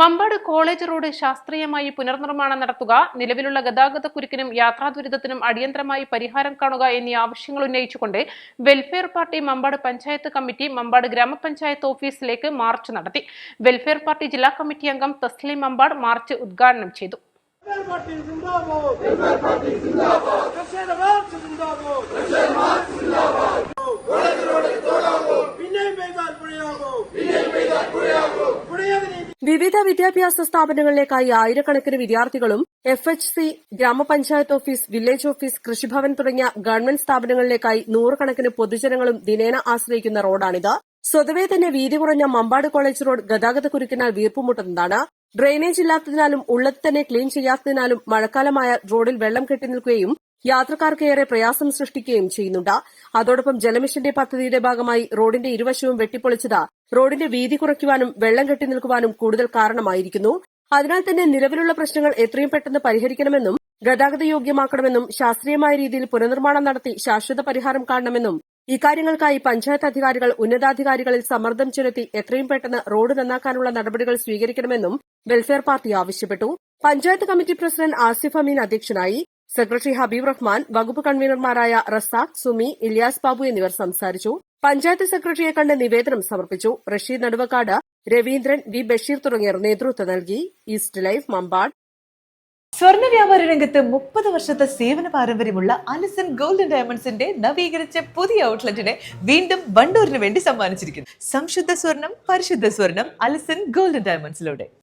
Mampad college road ശാസ്ത്രീയമായി പുനർനിർമ്മാണം നടത്തുക നിലവിലുള്ള ഗതാഗത കുരുക്കിനും യാത്രാ ദുരിതത്തിനും അടിയന്തരമായി പരിഹാരം കാണുക എന്നീ ആവശ്യങ്ങൾ ഉന്നയിച്ചുകൊണ്ട് welfare party Mampad panchayat committee Mampad ഗ്രാമപഞ്ചായത്ത് ഓഫീസിലേക്ക് മാർച്ച് നടത്തി. വെൽഫെയർ പാർട്ടി ജില്ലാ കമ്മിറ്റി അംഗം തസ്ലിം മമ്പാട് മാർച്ച് ഉദ്ഘാടനം ചെയ്തു. വിവിധ വിദ്യാഭ്യാസ സ്ഥാപനങ്ങളിലേക്കായി ആയിരക്കണക്കിന് വിദ്യാർത്ഥികളും എഫ് എച്ച് സി ഗ്രാമപഞ്ചായത്ത് ഓഫീസ് വില്ലേജ് ഓഫീസ് കൃഷിഭവൻ തുടങ്ങിയ ഗവൺമെന്റ് സ്ഥാപനങ്ങളിലേക്കായി നൂറുകണക്കിന് പൊതുജനങ്ങളും ദിനേന ആശ്രയിക്കുന്ന റോഡാണിത്. സ്വതവേ തന്നെ വീതി കുറഞ്ഞ മമ്പാട് കോളേജ് റോഡ് ഗതാഗത കുരുക്കിനാൽ വീർപ്പുമുട്ടുന്നതാണ്. ഡ്രെയിനേജ് ഇല്ലാത്തതിനാലും ഉള്ളത് തന്നെ ക്ലീൻ ചെയ്യാത്തതിനാലും മഴക്കാലമായ റോഡിൽ വെള്ളം കെട്ടിനിൽക്കുകയും യാത്രക്കാർക്ക് ഏറെ പ്രയാസം സൃഷ്ടിക്കുകയും ചെയ്യുന്നുണ്ട്. അതോടൊപ്പം ജലമിഷന്റെ പദ്ധതിയുടെ ഭാഗമായി റോഡിന്റെ ഇരുവശവും വെട്ടിപ്പൊളിച്ചത് റോഡിന്റെ വീതി കുറയ്ക്കുവാനും വെള്ളം കെട്ടി നിൽക്കുവാനും കൂടുതൽ കാരണമായിരിക്കുന്നു. അതിനാൽ തന്നെ നിലവിലുള്ള പ്രശ്നങ്ങൾ എത്രയും പെട്ടെന്ന് പരിഹരിക്കണമെന്നും ഗതാഗത യോഗ്യമാക്കണമെന്നും ശാസ്ത്രീയമായ രീതിയിൽ പുനർനിർമ്മാണം നടത്തി ശാശ്വത പരിഹാരം കാണണമെന്നും ഇക്കാര്യങ്ങൾക്കായി പഞ്ചായത്ത് അധികാരികൾ ഉന്നതാധികാരികളിൽ സമ്മർദ്ദം ചെലുത്തി എത്രയും പെട്ടെന്ന് റോഡ് നന്നാക്കാനുള്ള നടപടികൾ സ്വീകരിക്കണമെന്നും വെൽഫെയർ പാർട്ടി ആവശ്യപ്പെട്ടു. പഞ്ചായത്ത് കമ്മിറ്റി പ്രസിഡന്റ് ആസിഫ് അമീൻ അധ്യക്ഷനായി സെക്രട്ടറി ഹബീബ് റഹ്മാൻ വകുപ്പ് കൺവീനർമാരായ റസാഖ് സുമി ഇലിയാസ് ബാബു എന്നിവർ സംസാരിച്ചു. പഞ്ചായത്ത് സെക്രട്ടറിയെ കണ്ട് നിവേദനം സമർപ്പിച്ചു. റഷീദ് നടുവക്കാട് രവീന്ദ്രൻ വി. ബഷീർ തുടങ്ങിയവർ നേതൃത്വം നൽകി. East life Mampad. സ്വർണ വ്യാപാര രംഗത്ത് മുപ്പത് വർഷത്തെ സേവന പാരമ്പര്യമുള്ള അലിസൺ ഗോൾഡൻ ഡയമണ്ട്സിന്റെ നവീകരിച്ച പുതിയ ഔട്ട്ലെറ്റിനെ വീണ്ടും വണ്ടൂരിന് വേണ്ടി സമ്മാനിച്ചിരിക്കുന്നു. സംശുദ്ധ സ്വർണം പരിശുദ്ധ സ്വർണം അലിസൺ ഗോൾഡൻ ഡയമണ്ട്സിലൂടെ.